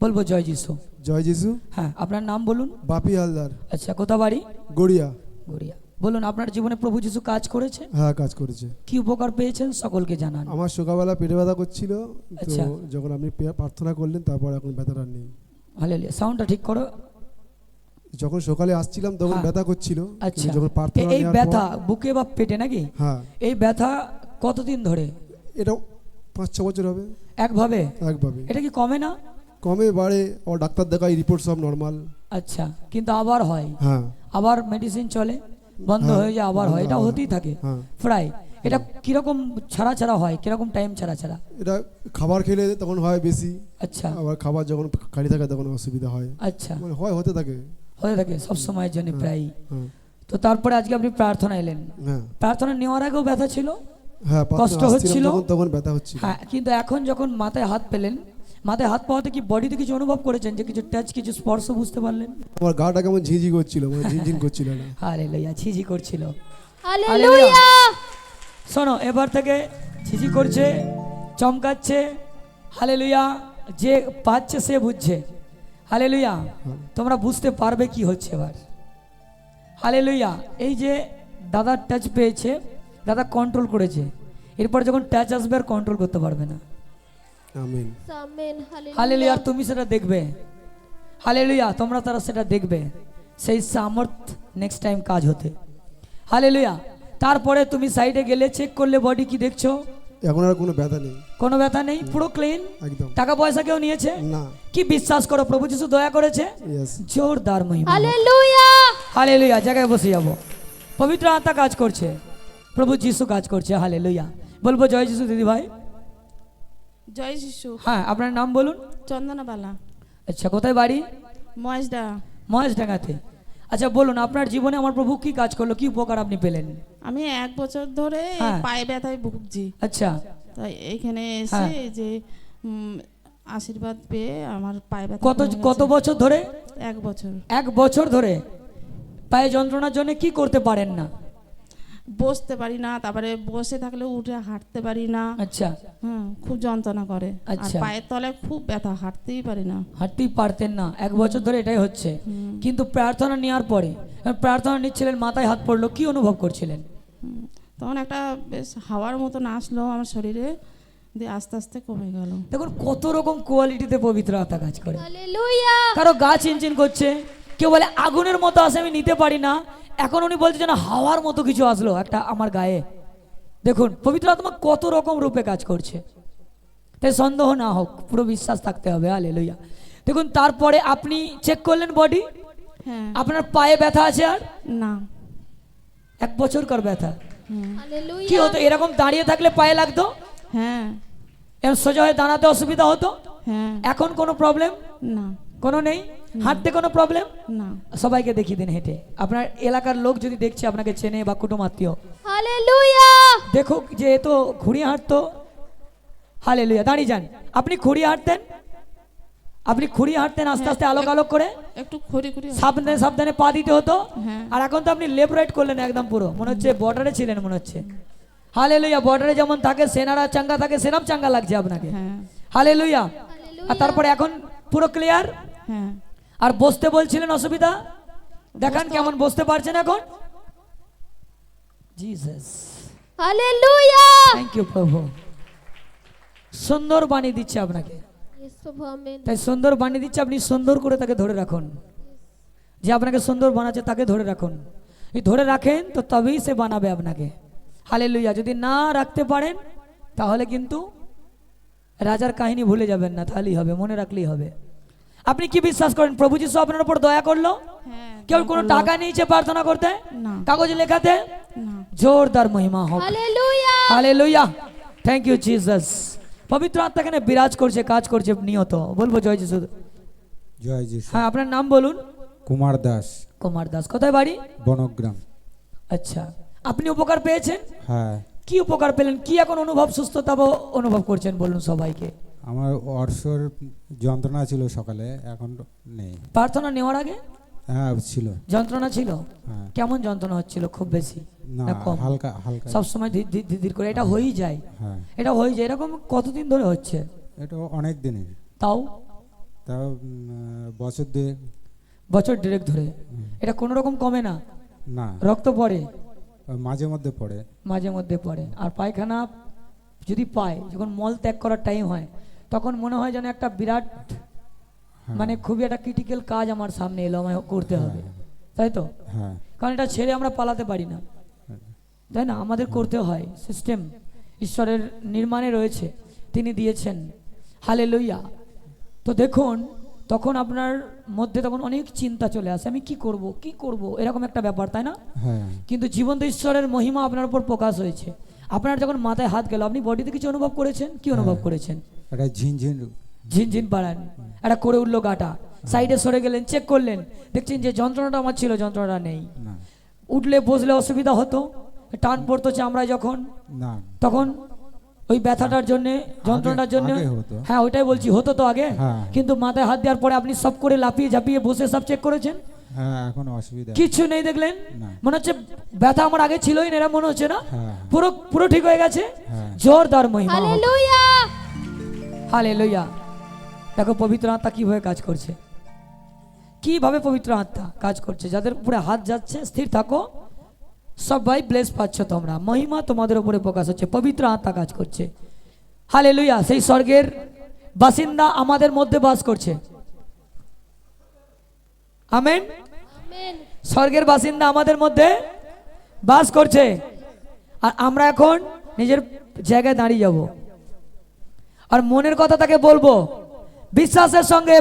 বলব জয় যিশু। জয় যিশু। হ্যাঁ আপনার নাম বলুন। বাপি হালদার। আচ্ছা কোথা বাড়ি? গড়িয়া। গড়িয়া। বলুন আপনার জীবনে প্রভু যিশু কাজ করেছে? হ্যাঁ কাজ করেছে। কি উপকার পেয়েছেন? সকলকে জানান। আমার সকালবেলা পেটে ব্যথা করছিল তো আচ্ছা। যখন আপনি পে- প্রার্থনা করলেন তারপর এখন ব্যথাটা নেই। হালেলুয়া। সাউন্ডটা ঠিক করো। যখন সকালে আসছিলাম তখন হ্যাঁ। ব্যথা করছিল। আচ্ছা। কিন্তু যখন প্রার্থনা এই নেওয়ার ব্যথা বুকে বা পেটে নাকি? হ্যাঁ। এই ব্যথা কতদিন ধরে? এটা পাঁচ ছ বছর হবে। একভাবে? একভাবে। এটা কি কমে না? কমে বাড়ে ও ডাক্তার দেখাই রিপোর্ট সব নর্মাল আচ্ছা কিন্তু আবার হয়। হ্যাঁ। আবার মেডিসিন চলে বন্ধ হ্যাঁ, হয়ে যায় আবার হয়। এটা হতেই থাকে। হ্যাঁ। প্রায় এটা কীরকম ছাড়া ছাড়া হয়? কীরকম টাইম ছাড়া ছাড়া? এটা খাবার খেলে তখন হয় বেশি। আচ্ছা। আবার খাবার যখন খালি থাকে তখন অসুবিধা হয়। আচ্ছা। মানে হয় হতে থাকে। হয়ে থাকে সব সময়ের জন্য প্রায় হ্যাঁ। তো তারপরে আজকে আপনি প্রার্থনা এলেন। হ্যাঁ। প্রার্থনা নেওয়ার আগেও ব্যথা ছিল? হ্যাঁ কষ্ট হচ্ছিল? হচ্ছিল। তখন ব্যথা হচ্ছিল। হ্যাঁ কিন্তু এখন যখন মাথায় হাত পেলেন মাথায় হাত পাওয়াতে কি বডিতে কিছু অনুভব করেছেন যে কিছু টাচ কিছু স্পর্শ বুঝতে পারলেন? আমার গাটা কেমন ঝিঝি করছিল মানে ঝিনঝিন করছিল না। লইয়া ছিঝি করছিল। হালেলুয়া! শোনো এবার থেকে ঝিঝি করছে চমকাচ্ছে হালে লুইয়া যে পাচ্ছে সে বুঝছে। হালে লুইয়া তোমরা বুঝতে পারবে কি হচ্ছে এবার। হালে লুইয়া এই যে দাদার টাচ পেয়েছে দাদা কন্ট্রোল করেছে। এরপর যখন টাচ আসবে আর কন্ট্রোল করতে পারবে না। আমিন আমেন হালে হালেলুয়া আর তুমি সেটা দেখবে। হালে লুইয়া তোমরা তারা সেটা দেখবে। সেই সামর্থ নেক্সট টাইম কাজ হতে। হালে লুইয়া তারপরে তুমি সাইডে গেলে চেক করলে বডি কি দেখছ? এখন আর কোনো ব্যথা নেই। কোনো ব্যথা নেই? পুরো ক্লিন একদম। টাকা পয়সা কেউ নিয়েছে? না। কি বিশ্বাস করো প্রভু যিশু দয়া করেছে? জোরদার মহিমা। হালেলুয়া হালে লুইয়া জায়গায় বসে যাব। পবিত্র আত্মা কাজ করছে। প্রভু যিশু কাজ করছে হালে লইয়া বলব জয় যিশু দিদি ভাই। জয় শিশু হ্যাঁ আপনার নাম বলুন। চন্দনাবালা। আচ্ছা কোথায় বাড়ি? মহেশদা মহেশ ডাঙ্গাতে আচ্ছা বলুন আপনার জীবনে আমার প্রভু কি কাজ করল কি উপকার আপনি পেলেন? আমি এক বছর ধরে হ্যাঁ। পায়ে ব্যথায় ভুগছি। আচ্ছা। তাই এইখানে এসে হ্যাঁ। যে উম, আশীর্বাদ পেয়ে আমার পায়ে ব্যথা কত কমে গেছে। কত বছর ধরে? এক বছর। এক বছর ধরে? পায়ে যন্ত্রণার জন্য কি করতে পারেন না? বসতে পারি না তারপরে বসে থাকলে উঠে হাঁটতে পারি না। আচ্ছা। হ্যাঁ খুব যন্ত্রণা করে। আর আচ্ছা। পায়ের তলায় খুব ব্যথা হাঁটতেই পারি না। হাঁটতেই পারতেন না। এক বছর ধরে এটাই হচ্ছে। কিন্তু প্রার্থনা নেওয়ার পরে প্রার্থনা নিচ্ছিলেন মাথায় হাত পড়ল কি অনুভব করছিলেন? তখন একটা বেশ হাওয়ার মতন আসলো আমার শরীরে দিয়ে আস্তে আস্তে কমে গেল। দেখুন কত রকম কোয়ালিটিতে পবিত্র আত্মা কাজ করে। কারও গা চিনচিন করছে কেউ বলে আগুনের মতো আসে আমি নিতে পারি না। এখন উনি বলছে যেন হাওয়ার মতো কিছু আসলো একটা আমার গায়ে। দেখুন পবিত্র আত্মা কত রকম রূপে কাজ করছে। তাই সন্দেহ না হোক পুরো বিশ্বাস থাকতে হবে আলে লইয়া দেখুন তারপরে আপনি চেক করলেন বডি হ্যাঁ। আপনার পায়ে ব্যথা আছে আর? না। এক বছর বছরকার ব্যথা। হুম, কি হতো এরকম দাঁড়িয়ে থাকলে পায়ে লাগতো? হ্যাঁ। সোজা হয়ে দাঁড়াতে অসুবিধা হতো? হ্যাঁ। এখন কোনো প্রবলেম না। কোনো নেই? হাঁটতে কোনো প্রবলেম না। সবাইকে দেখিয়ে দিন হেঁটে। আপনার এলাকার লোক যদি দেখছে আপনাকে চেনে বা কুটুম আত্মীয়। হালেলুয়া! দেখুক যে এ তো ঘুরিয়ে হাঁটতো। হালে লুইয়া দাঁড়িয়ে যান। আপনি খুঁড়িয়ে হাঁটতেন? আপনি খুঁড়ি হাঁটতেন আস্তে আস্তে আলোক আলোক করে? একটু খড়ি খড়ি সাবধানে সাবধানে পা দিতে হতো? হ্যাঁ। আর এখন তো আপনি লেফট রাইট করলেন একদম পুরো। মনে হচ্ছে বর্ডারে ছিলেন মনে হচ্ছে। হালে লুইয়া বর্ডারে যেমন থাকে সেনারা চাঙ্গা থাকে সেরম চাঙ্গা লাগছে আপনাকে। হ্যাঁ। হালে লুইয়া আর তারপরে এখন পুরো ক্লিয়ার হ্যাঁ। আর বসতে বলছিলেন অসুবিধা? দেখান কেমন বসতে পারছেন এখন? জিসাস হালেলুয়া থ্যাংক ইউ প্রভু। সুন্দর বাণী দিচ্ছে আপনাকে। ইয়েস প্রভু আমেন তাই সুন্দর বাণী দিচ্ছে আপনি সুন্দর করে তাকে ধরে রাখুন। যে আপনাকে সুন্দর বানাচ্ছে তাকে ধরে রাখুন। এই ধরে রাখেন তো তবেই সে বানাবে আপনাকে। হালে লুইয়া যদি না রাখতে পারেন তাহলে কিন্তু রাজার কাহিনী ভুলে যাবেন না তাহলেই হবে মনে রাখলেই হবে। আপনি কি বিশ্বাস করেন প্রভু যিশু আপনার উপর দয়া করল? হ্যাঁ কেউ কোনো টাকা নিয়েছে প্রার্থনা করতে? না। কাগজে লেখাতে? জোরদার মহিমা হোক। হালেলুয়া। থ্যাংক ইউ জিসাস পবিত্র আত্মা এখানে বিরাজ করছে কাজ করছে নিয়ত বলব জয় যিশু। জয় যিশু। হ্যাঁ আপনার নাম বলুন। কুমার দাস। কুমার দাস। কোথায় বাড়ি? বনগ্রাম। আচ্ছা। আপনি উপকার পেয়েছেন? হ্যাঁ। কি উপকার পেলেন? কি এখন অনুভব সুস্থতা বা অনুভব করছেন? বলুন সবাইকে। আমার অর্শর যন্ত্রণা ছিল সকালে এখন নেই। প্রার্থনা নেওয়ার আগে? হ্যাঁ ছিল। যন্ত্রণা ছিল? হ্যাঁ। কেমন যন্ত্রণা হচ্ছিল খুব বেশি? না কম? হালকা হালকা। সবসময় ধীর ধীর ধীর ধীর করে এটা হয়েই যায়। হ্যাঁ। এটা হয়ে যায়। এরকম কতদিন ধরে হচ্ছে? এটা অনেক দিনের। তাও? তাও বছর দুয়েক বছর ডেরেক ধরে? এটা কোনো রকম কমে না? না। রক্ত পড়ে? মাঝে মধ্যে পড়ে। মাঝে মধ্যে পড়ে। আর পায়খানা যদি পায় যখন মল ত্যাগ করার টাইম হয় তখন মনে হয় যেন একটা বিরাট হ্যাঁ, মানে খুবই একটা ক্রিটিক্যাল কাজ আমার সামনে এলো আমায় করতে হবে। তাই তো? হ্যাঁ। কারণ এটা ছেড়ে আমরা পালাতে পারি না। তাই না? আমাদের করতে হয়। সিস্টেম ঈশ্বরের নির্মাণে রয়েছে। তিনি দিয়েছেন। হালে লইয়া তো দেখুন তখন আপনার মধ্যে তখন অনেক চিন্তা চলে আসে। আমি কি করব? কি করব? এরকম একটা ব্যাপার তাই না? হ্যাঁ। কিন্তু জীবন্ত ঈশ্বরের মহিমা আপনার উপর প্রকাশ হয়েছে। আপনার যখন মাথায় হাত গেল আপনি বডিতে কিছু অনুভব করেছেন? কি অনুভব হ্যাঁ। করেছেন? একটা ঝিনঝিন ঝিনঝিন পাড়ান একটা করে উঠল গাটা। সাইডে সরে গেলেন চেক করলেন। দেখছেন যে যন্ত্রণাটা আমার ছিল যন্ত্রণাটা নেই। উঠলে বসলে অসুবিধা হতো টান পড়তো চামড়ায় যখন। তখন ওই ব্যথাটার জন্য যন্ত্রণাটার জন্য হ্যাঁ ওইটাই বলছি হতো তো আগে। হ্যাঁ। কিন্তু মাথায় হাত দেওয়ার পরে আপনি সব করে লাফিয়ে ঝাঁপিয়ে বসে সব চেক করেছেন? হ্যাঁ এখন অসুবিধা। কিছু নেই দেখলেন? মনে হচ্ছে ব্যথা আমার আগে ছিলই না এরা মনে হচ্ছে না? হ্যাঁ। পুরো পুরো ঠিক হয়ে গেছে? হ্যাঁ। জোরদার মহিমা। হালে লইয়া দেখো পবিত্র আত্মা কীভাবে কাজ করছে? কীভাবে পবিত্র আত্মা কাজ করছে? যাদের উপরে হাত যাচ্ছে স্থির থাকো। সবাই ব্লেস পাচ্ছ তোমরা। মহিমা তোমাদের উপরে প্রকাশ হচ্ছে। পবিত্র আত্মা কাজ করছে। হালে লইয়া সেই স্বর্গের বাসিন্দা আমাদের মধ্যে বাস করছে। আমেন স্বর্গের বাসিন্দা আমাদের মধ্যে বাস করছে। আর আমরা এখন নিজের জায়গায় দাঁড়িয়ে যাব। আর মনের কথা তাকে বলব। বিশ্বাসের সঙ্গে